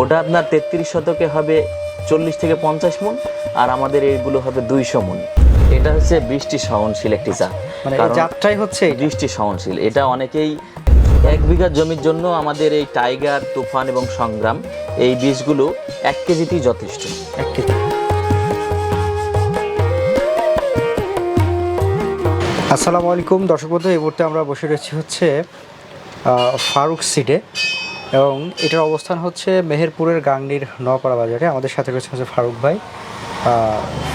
ওটা আপনার তেত্রিশ শতকে হবে চল্লিশ থেকে পঞ্চাশ মন আর আমাদের এইগুলো হবে দুইশো মন। এটা হচ্ছে বৃষ্টি সহনশীল একটি চা মানে জাতটাই হচ্ছে বৃষ্টি সহনশীল। এটা অনেকেই এক বিঘা জমির জন্য আমাদের এই টাইগার তুফান এবং সংগ্রাম এই বীজগুলো এক কেজিতেই যথেষ্ট। এক কেজি। আসসালামু আলাইকুম। দর্শক বন্ধু এই মুহূর্তে আমরা বসে রয়েছি হচ্ছে ফারুক সিডে। এবং এটার অবস্থান হচ্ছে মেহেরপুরের গাংনির নপাড়া বাজারে। আমাদের সাথে রয়েছে হচ্ছে ফারুক ভাই।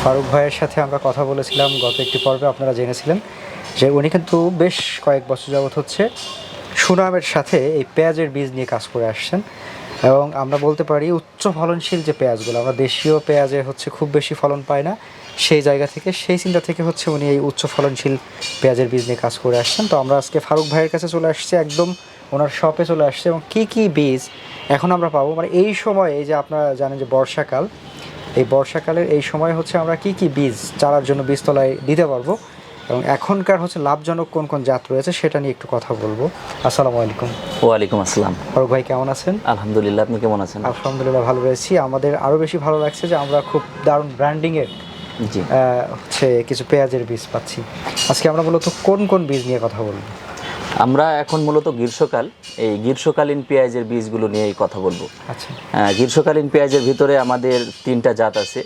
ফারুক ভাইয়ের সাথে আমরা কথা বলেছিলাম গত একটি পর্বে, আপনারা জেনেছিলেন যে উনি কিন্তু বেশ কয়েক বছর যাবত হচ্ছে সুনামের সাথে এই পেঁয়াজের বীজ নিয়ে কাজ করে আসছেন এবং আমরা বলতে পারি উচ্চ ফলনশীল যে পেঁয়াজগুলো, আমরা দেশীয় পেঁয়াজে হচ্ছে খুব বেশি ফলন পাই না, সেই জায়গা থেকে, সেই চিন্তা থেকে হচ্ছে উনি এই উচ্চ ফলনশীল পেঁয়াজের বীজ নিয়ে কাজ করে আসছেন। তো আমরা আজকে ফারুক ভাইয়ের কাছে চলে আসছি একদম ওনার শপে চলে আসছে এবং কী কী বীজ এখন আমরা পাবো? মানে এই সময় এই যে আপনারা জানেন যে বর্ষাকাল এই বর্ষাকালের এই সময় হচ্ছে আমরা কি কি বীজ চারার জন্য বীজতলায় দিতে পারব? এবং এখনকার হচ্ছে লাভজনক কোন কোন জাত রয়েছে সেটা নিয়ে একটু কথা বলব। আসসালামু আলাইকুম। ওয়ালাইকুম আসসালাম। ফারুক ভাই কেমন আছেন? আলহামদুলিল্লাহ আপনি কেমন আছেন? আলহামদুলিল্লাহ ভালো রয়েছি। আমাদের আরও বেশি ভালো লাগছে যে আমরা খুব দারুণ ব্র্যান্ডিংয়ের জি। হচ্ছে কিছু পেঁয়াজের বীজ পাচ্ছি। আজকে আমরা মূলত কোন কোন বীজ নিয়ে কথা বলব? আমরা এখন মূলত গ্রীষ্মকাল। এই গ্রীষ্মকালীন পেঁয়াজের বীজগুলো নিয়েই কথা বলব। আচ্ছা। আহ, গ্রীষ্মকালীন পেঁয়াজের ভিতরে আমাদের তিনটা জাত আছে।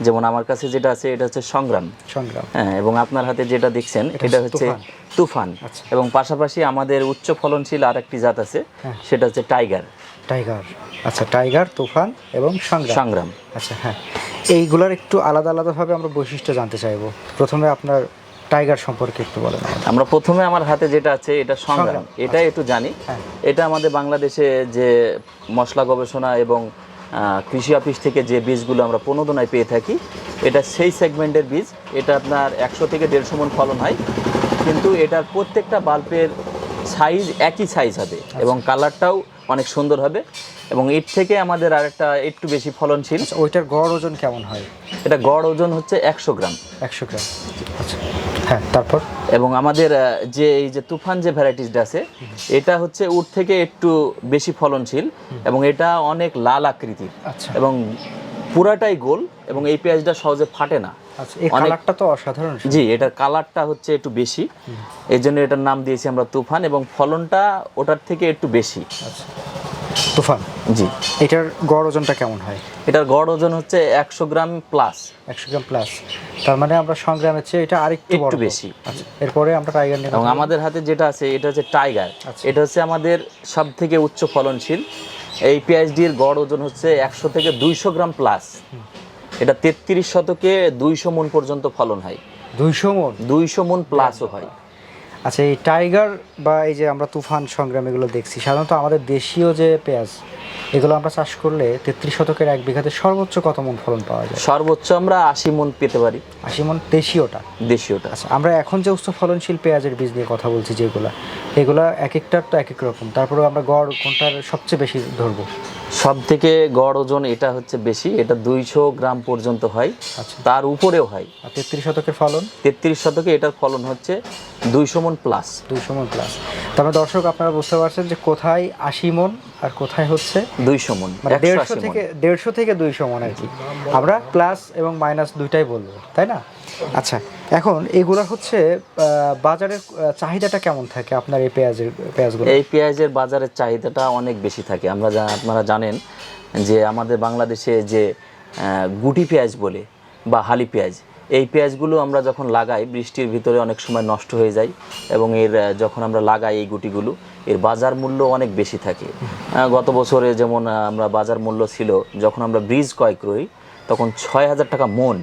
যেমন আমার কাছে যেটা আছে এটা হচ্ছে সংগ্রাম। সংগ্রাম। হ্যাঁ, এবং আপনার হাতে যেটা দেখছেন এটা হচ্ছে তুফান। আচ্ছা। এবং পাশাপাশি আমাদের উচ্চ ফলনশীল আর একটি জাত আছে হ্যাঁ। সেটা হচ্ছে টাইগার। টাইগার। আচ্ছা টাইগার তুফান এবং সংগ্রাম। সংগ্রাম। আচ্ছা হ্যাঁ। এইগুলোর একটু আলাদা আলাদাভাবে আমরা বৈশিষ্ট্য জানতে চাইব। প্রথমে আপনার টাইগার সম্পর্কে একটু বলেন আমরা প্রথমে আমার হাতে যেটা আছে এটা সংগ্রাম। এটা একটু জানি। হ্যাঁ। এটা আমাদের বাংলাদেশে যে মশলা গবেষণা এবং কৃষি অফিস থেকে যে বীজগুলো আমরা প্রণোদনায় পেয়ে থাকি এটা সেই সেগমেন্টের বীজ। এটা আপনার একশো থেকে দেড়শো মন ফলন হয়। কিন্তু এটার প্রত্যেকটা বাল্বের সাইজ একই সাইজ হবে এবং কালারটাও অনেক সুন্দর হবে এবং এর থেকে আমাদের আরেকটা একটু বেশি ফলনশীল। আচ্ছা ওইটার গড় ওজন কেমন হয়? এটা গড় ওজন হচ্ছে একশো গ্রাম। একশো গ্রাম। আচ্ছা। হ্যাঁ তারপর? এবং আমাদের যে এই যে তুফান যে ভ্যারাইটিসটা আছে এটা হচ্ছে উট থেকে একটু বেশি ফলনশীল এবং এটা অনেক লাল আকৃতির। আচ্ছা। এবং পুরাটাই গোল এবং এই পেঁয়াজটা সহজে ফাটে না। আচ্ছা কালারটা তো অসাধারণ জি এটার কালারটা হচ্ছে একটু বেশি। এই জন্য এটার নাম দিয়েছি আমরা তুফান এবং ফলনটা ওটার থেকে একটু বেশি। আচ্ছা। তুফান? জি। এটার গড় ওজনটা কেমন হয়? এটার গড় ওজন হচ্ছে একশো গ্রাম প্লাস একশো গ্রাম প্লাস তার মানে আমরা সংগ্রামের চেয়ে এটা আরেকটু একটু বেশি। আচ্ছা এরপরে আমরা টাইগার নিয়ে এবং আমাদের হাতে যেটা আছে এটা হচ্ছে টাইগার আচ্ছা। এটা হচ্ছে আমাদের সব থেকে উচ্চ ফলনশীল। এই পিএইচডির গড় ওজন হচ্ছে একশো থেকে দুইশো গ্রাম প্লাস এটা তেত্রিশ শতকে দুইশো মন পর্যন্ত ফলন হয়। দুইশো মন? দুইশো মন প্লাসও হয়। আচ্ছা এই টাইগার বা এই যে আমরা তুফান সংগ্রাম এগুলো দেখছি সাধারণত আমাদের দেশীয় যে পেঁয়াজ এগুলো আমরা চাষ করলে তেত্রিশ শতকের এক বিঘাতে সর্বোচ্চ কত মন ফলন পাওয়া যায়? সর্বোচ্চ আমরা আশি মন পেতে পারি। আশি মন দেশীয়টা? দেশীয়টা। আচ্ছা আমরা এখন যে উচ্চ ফলনশীল পেঁয়াজের বীজ নিয়ে কথা বলছি যেগুলা এগুলা এক একটার তো এক এক রকম তারপরে আমরা গড় কোনটার সবচেয়ে বেশি ধরবো? সব থেকে গড় ওজন এটা হচ্ছে বেশি এটা দুইশো গ্রাম পর্যন্ত হয়। আচ্ছা। তার উপরেও হয়। আর তেত্রিশ শতকের ফলন? তেত্রিশ শতকে এটার ফলন হচ্ছে দুইশো মন প্লাস দুইশো মন প্লাস তারপরে দর্শক আপনারা বুঝতে পারছেন যে কোথায় আশি মন আর কোথায় হচ্ছে? দুইশো মন মানে দেড়শো থেকে দেড়শো থেকে দুইশো মন আর কি। আমরা প্লাস এবং মাইনাস দুইটাই বলব তাই না? আচ্ছা এখন এগুলা হচ্ছে বাজারের চাহিদাটা কেমন থাকে আপনার এই পেঁয়াজের পেঁয়াজগুলো? এই পেঁয়াজের বাজারের চাহিদাটা অনেক বেশি থাকে। আমরা যা আপনারা জানেন যে আমাদের বাংলাদেশে যে গুটি পেঁয়াজ বলে বা হালি পেঁয়াজ এই পেঁয়াজগুলো আমরা যখন লাগাই বৃষ্টির ভিতরে অনেক সময় নষ্ট হয়ে যায় এবং এর যখন আমরা লাগাই এই গুটিগুলো এর বাজার মূল্য অনেক বেশি থাকে। গত বছরে যেমন আমরা বাজার মূল্য ছিল যখন আমরা ব্রিজ ক্রয় করি তখন ছয় হাজার টাকা মন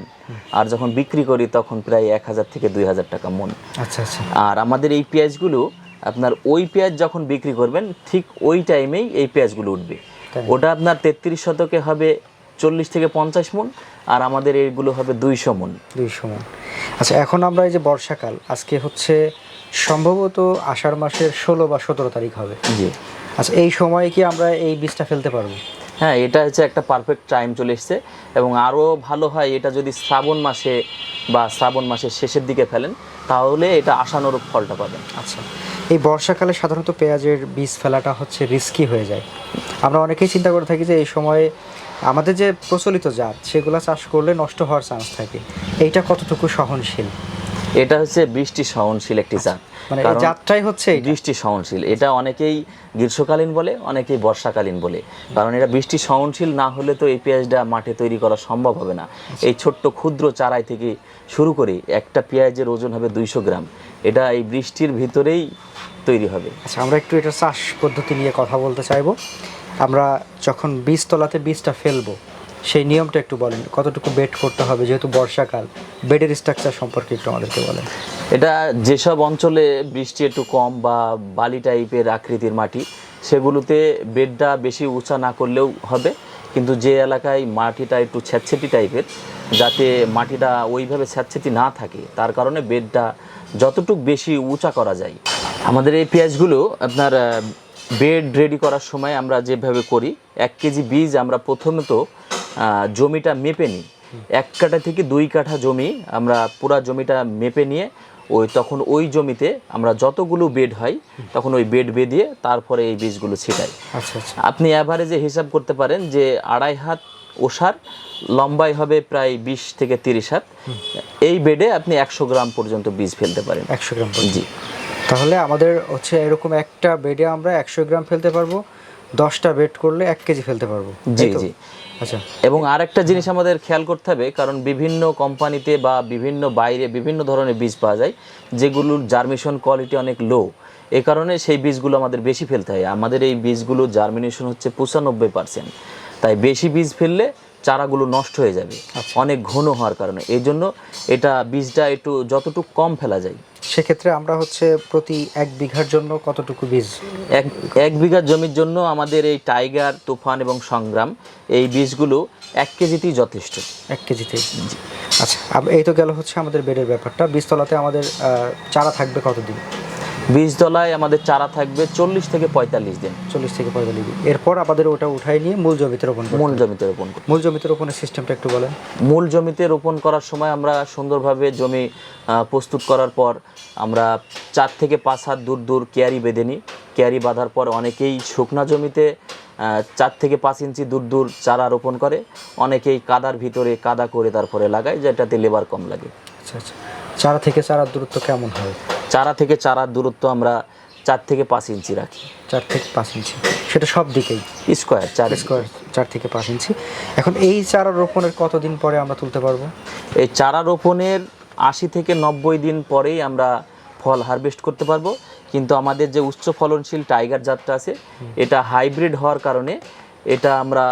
আর যখন বিক্রি করি তখন প্রায় এক হাজার থেকে দুই হাজার টাকা মন। আচ্ছা আচ্ছা। আর আমাদের এই পেঁয়াজগুলো আপনার ওই পেঁয়াজ যখন বিক্রি করবেন ঠিক ওই টাইমেই এই পেঁয়াজগুলো উঠবে। ওটা আপনার তেত্রিশ শতকে হবে চল্লিশ থেকে পঞ্চাশ মন আর আমাদের এইগুলো হবে দুইশো মন। দুইশো মন। আচ্ছা এখন আমরা এই যে বর্ষাকাল আজকে হচ্ছে সম্ভবত আষাঢ় মাসের ষোলো বা সতেরো তারিখ হবে। জি। আচ্ছা এই সময়ে কি আমরা এই বীজটা ফেলতে পারব? হ্যাঁ এটা হচ্ছে একটা পারফেক্ট টাইম চলে এসছে এবং আরও ভালো হয় এটা যদি শ্রাবণ মাসে বা শ্রাবণ মাসের শেষের দিকে ফেলেন, তাহলে এটা আশানুরূপ ফলটা পাবেন। আচ্ছা। এই বর্ষাকালে সাধারণত পেঁয়াজের বীজ ফেলাটা হচ্ছে রিস্কি হয়ে যায়। আমরা অনেকেই চিন্তা করে থাকি যে এই সময়ে আমাদের যে প্রচলিত জাত, সেগুলো চাষ করলে নষ্ট হওয়ার চান্স থাকে। এইটা কতটুকু সহনশীল? এটা হচ্ছে বৃষ্টি সহনশীল একটি জাত মানে জাতটাই হচ্ছে বৃষ্টি সহনশীল। এটা অনেকেই গ্রীষ্মকালীন বলে অনেকেই বর্ষাকালীন বলে। কারণ এটা বৃষ্টি সহনশীল না হলে তো এই পেঁয়াজটা মাঠে তৈরি করা সম্ভব হবে না। এই ছোট্ট ক্ষুদ্র চারাই থেকে শুরু করে একটা পেঁয়াজের ওজন হবে দুইশো গ্রাম। এটা এই বৃষ্টির ভিতরেই তৈরি হবে। আচ্ছা আমরা একটু এটা চাষ পদ্ধতি নিয়ে কথা বলতে চাইব। আমরা যখন বীজ বীজতলাতে বীজটা ফেলব সেই নিয়মটা একটু বলেন, কতটুকু বেড করতে হবে যেহেতু বর্ষাকাল? বেডের স্ট্রাকচার সম্পর্কে একটু আমাদেরকে বলেন। এটা যেসব অঞ্চলে বৃষ্টি একটু কম বা বালি টাইপের আকৃতির মাটি, সেগুলোতে বেডটা বেশি উঁচা না করলেও হবে। কিন্তু যে এলাকায় মাটিটা একটু ছ্যাঁতছেটি টাইপের, যাতে মাটিটা ওইভাবে ছ্যাঁতছেটি না থাকে, তার কারণে বেডটা যতটুকু বেশি উঁচা করা যায়। আমাদের এই পেঁয়াজগুলো আপনার বেড রেডি করার সময় আমরা যেভাবে করি, এক কেজি বীজ আমরা প্রথমত জমিটা মেপে নিই। এক কাঠা থেকে দুই কাঠা জমি আমরা পুরা জমিটা মেপে নিয়ে ওই তখন ওই জমিতে আমরা যতগুলো বেড হয় তখন ওই বেড বেঁধিয়ে তারপরে এই বীজগুলো ছিটাই। আচ্ছা আচ্ছা। আপনি অ্যাভারেজে হিসাব করতে পারেন যে আড়াই হাত ওষার লম্বাই হবে প্রায় বিশ থেকে তিরিশ হাত। এই বেডে আপনি একশো গ্রাম পর্যন্ত বীজ ফেলতে পারেন। একশো গ্রাম জি। তাহলে আমাদের হচ্ছে এরকম একটা বেডে আমরা একশো গ্রাম ফেলতে পারব দশটা বেড করলে এক কেজি ফেলতে পারব জি জি। আচ্ছা। এবং আরেকটা জিনিস আমাদের খেয়াল করতে হবে কারণ বিভিন্ন কোম্পানিতে বা বিভিন্ন বাইরে বিভিন্ন ধরনের বীজ পাওয়া যায় যেগুলোর জার্মিশন কোয়ালিটি অনেক লো এ কারণে সেই বীজগুলো আমাদের বেশি ফেলতে হয়। আমাদের এই বীজগুলো জার্মিনেশন হচ্ছে পঁচানব্বই পার্সেন্ট তাই বেশি বীজ ফেললে চারাগুলো নষ্ট হয়ে যাবে। অনেক ঘন হওয়ার কারণে। এই জন্য এটা বীজটা একটু যতটুকু কম ফেলা যায়। সেক্ষেত্রে আমরা হচ্ছে প্রতি এক বিঘার জন্য কতটুকু বীজ? এক এক বিঘা জমির জন্য আমাদের এই টাইগার তুফান এবং সংগ্রাম এই বীজগুলো এক কেজিতেই যথেষ্ট। এক কেজিতেই? আচ্ছা এই তো গেল হচ্ছে আমাদের বেডের ব্যাপারটা। বীজতলাতে আমাদের চারা থাকবে কতদিন? বীজতলায় আমাদের চারা থাকবে চল্লিশ থেকে পঁয়তাল্লিশ দিন। চল্লিশ থেকে পঁয়তাল্লিশ দিন। এরপর আমাদের ওটা উঠাই নিয়ে মূল জমিতে রোপণ মূল জমিতে রোপণ মূল জমিতে রোপণের সিস্টেমটা একটু বলেন। মূল জমিতে রোপণ করার সময় আমরা সুন্দরভাবে জমি প্রস্তুত করার পর আমরা চার থেকে পাঁচ হাত দূর দূর কেয়ারি বেঁধে নিই। কেয়ারি বাঁধার পর অনেকেই শুকনা জমিতে চার থেকে পাঁচ ইঞ্চি দূর দূর চারা রোপণ করে। অনেকেই কাদার ভিতরে কাদা করে তারপরে লাগায় যেটাতে লেবার কম লাগে। আচ্ছা আচ্ছা। চারা থেকে চারার দূরত্ব কেমন হয়? চারা থেকে চারার দূরত্ব আমরা চার থেকে পাঁচ ইঞ্চি রাখি। চার থেকে পাঁচ ইঞ্চি। সেটা সব দিকেই। স্কোয়ার চার স্কোয়ার চার থেকে পাঁচ ইঞ্চি। এখন এই চারা রোপণের কতদিন পরে আমরা তুলতে পারব? এই চারা রোপণের আশি থেকে নব্বই দিন পরেই আমরা ফল হারভেস্ট করতে পারব। কিন্তু আমাদের যে উচ্চ ফলনশীল টাইগার জাতটা আছে এটা হাইব্রিড হওয়ার কারণে এটা আমরা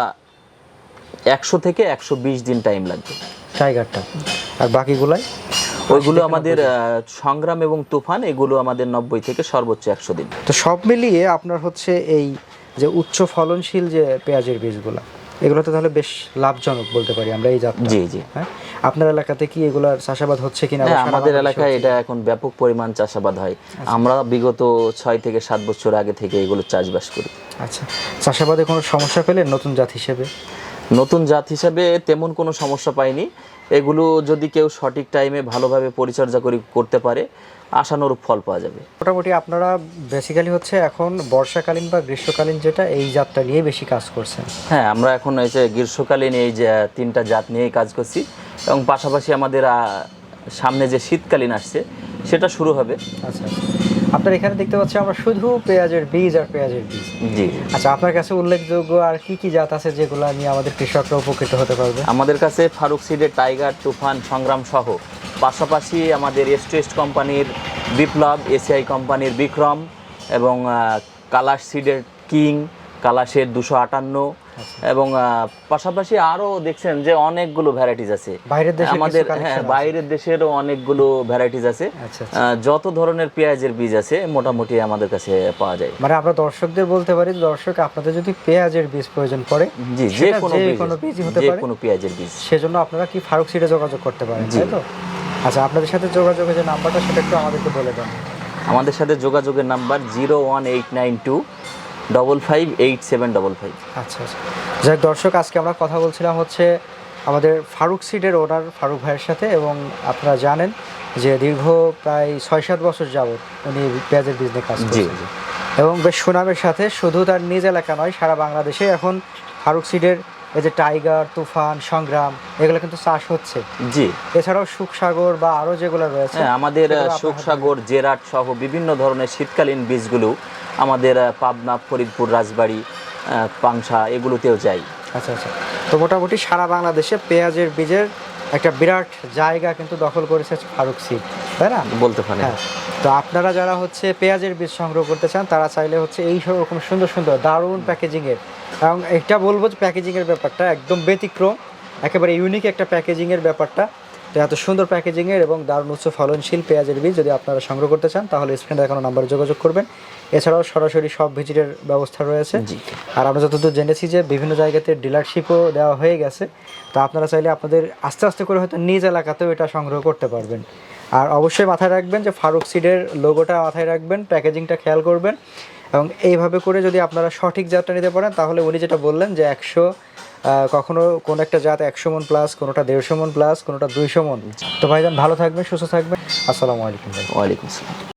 একশো থেকে একশো বিশ দিন টাইম লাগবে। টাইগারটা। আর বাকিগুলাই? ওইগুলো আমাদের সংগ্রাম এবং তুফান এগুলো আমাদের নব্বই থেকে সর্বোচ্চ একশো দিন। তো সব মিলিয়ে আপনার হচ্ছে এই যে উচ্চ ফলনশীল যে পেঁয়াজের বীজগুলো এগুলো তো তাহলে বেশ লাভজনক বলতে পারি আমরা এই জাতটা। জি জি। হ্যাঁ? আপনার এলাকাতে কি এগুলার চাষাবাদ হচ্ছে কিনা হ্যাঁ আমাদের এলাকায় এটা এখন ব্যাপক পরিমাণ চাষাবাদ হয়। আমরা বিগত ছয় থেকে সাত বছর আগে থেকে এগুলো চাষবাস করি। আচ্ছা। চাষাবাদে কোনো সমস্যা পেলেন নতুন জাত হিসেবে? নতুন জাত হিসাবে তেমন কোনো সমস্যা পাইনি। এগুলো যদি কেউ সঠিক টাইমে ভালোভাবে পরিচর্যা করি করতে পারে আশানুরূপ ফল পাওয়া যাবে। মোটামুটি আপনারা বেসিক্যালি হচ্ছে এখন বর্ষাকালীন বা গ্রীষ্মকালীন যেটা এই জাতটা নিয়ে বেশি কাজ করছেন। হ্যাঁ আমরা এখন এই যে গ্রীষ্মকালীন এই যে তিনটা জাত নিয়েই কাজ করছি। এবং পাশাপাশি আমাদের সামনে যে শীতকালীন আসছে সেটা শুরু হবে। আচ্ছা আচ্ছা। আপনার এখানে দেখতে পাচ্ছি আমরা শুধু পেঁয়াজের বীজ আর পেঁয়াজের বীজ। জি। আচ্ছা আপনার কাছে উল্লেখযোগ্য আর কি কি জাত আছে যেগুলো নিয়ে আমাদের কৃষকরা উপকৃত হতে পারবে? আমাদের কাছে ফারুক সিডের টাইগার তুফান সংগ্রাম সহ। পাশাপাশি আমাদের এস্টেস্ট কোম্পানির বিপ্লব এসিআই কোম্পানির বিক্রম এবং কালাশ সিডের কিং কালাশের দুশো আটান্ন এবং পাশাপাশি আরও দেখছেন যে অনেকগুলো ভ্যারাইটিস আছে। আমাদের হ্যাঁ বাইরের দেশেরও অনেকগুলো ভ্যারাইটিস আছে। আচ্ছা, যত ধরনের পেঁয়াজের বীজ আছে মোটামুটি আমাদের কাছে পাওয়া যায়। মানে আমরা দর্শকদের বলতে পারি দর্শক আপনাদের যদি পেঁয়াজের বীজ প্রয়োজন পড়ে জি যে কোনো বীজ হতে যে পারে। কোনো পেঁয়াজের বীজ। সেজন্য আপনারা কি ফারুক সিটে যোগাযোগ করতে পারেন তাই তো? আচ্ছা আপনাদের সাথে যোগাযোগের যে নাম্বারটা সেটা একটু আমাদেরকে বলে দেন। আমাদের সাথে যোগাযোগের number zero one eight nine two double five eight seven double five আচ্ছা আচ্ছা। যাই দর্শক আজকে আমরা কথা বলছিলাম হচ্ছে আমাদের ফারুক সিডের ওনার ফারুক ভাইয়ের সাথে এবং আপনারা জানেন যে দীর্ঘ প্রায় ছয় সাত বছর যাবত উনি পেঁয়াজের বিজনেস কাজ করছেন। এবং বেশ সুনামের সাথে শুধু তার নিজ এলাকা নয় সারা বাংলাদেশে এখন ফারুক সিডের এই যে টাইগার তুফান সংগ্রাম এগুলো কিন্তু চাষ হচ্ছে। জি। এছাড়াও সুখসাগর বা আরও যেগুলো রয়েছে হ্যাঁ আমাদের সুখসাগর জেরাট সহ বিভিন্ন ধরনের শীতকালীন বীজগুলো আমাদের পাবনা ফরিদপুর রাজবাড়ি পাংশা এগুলোতেও যাই। আচ্ছা আচ্ছা। তো মোটামুটি সারা বাংলাদেশে পেঁয়াজের বীজের একটা বিরাট জায়গা কিন্তু দখল করেছে ফারুক সিড তাই না? বলতে পারেন। হ্যাঁ তো আপনারা যারা হচ্ছে পেঁয়াজের বীজ সংগ্রহ করতে চান তারা চাইলে হচ্ছে এই সব রকম সুন্দর সুন্দর দারুণ প্যাকেজিংয়ের এবং এটা বলব যে প্যাকেজিংয়ের ব্যাপারটা একদম ব্যতিক্রম একেবারে ইউনিক একটা প্যাকেজিংয়ের ব্যাপারটা। তো এত সুন্দর প্যাকেজিংয়ের এবং দারুণ উচ্চ ফলনশীল পেঁয়াজের বীজ যদি আপনারা সংগ্রহ করতে চান তাহলে স্ক্রিনে দেখানো নাম্বারে যোগাযোগ করবেন। এছাড়াও সরাসরি সব ভিজিটের ব্যবস্থা রয়েছে। আর আমরা যতদূর জেনেছি যে বিভিন্ন জায়গাতে ডিলারশিপও দেওয়া হয়ে গেছে। তো আপনারা চাইলে আপনাদের আস্তে আস্তে করে হয়তো নিজ এলাকাতেও এটা সংগ্রহ করতে পারবেন। আর অবশ্যই মাথায় রাখবেন যে ফারুক সিডের লোগোটা মাথায় রাখবেন প্যাকেজিংটা খেয়াল করবেন এবং এইভাবে করে যদি আপনারা সঠিক জাতটা নিতে পারেন তাহলে উনি যেটা বললেন যে একশো কখনো কোন একটা জাত একশো মন প্লাস কোনোটা দেড়শো মন প্লাস কোনোটা দুইশো মন। তো ভাইজান ভালো থাকবেন সুস্থ থাকবেন। আসসালামু আলাইকুম ভাই। ওয়ালাইকুম আসসালাম।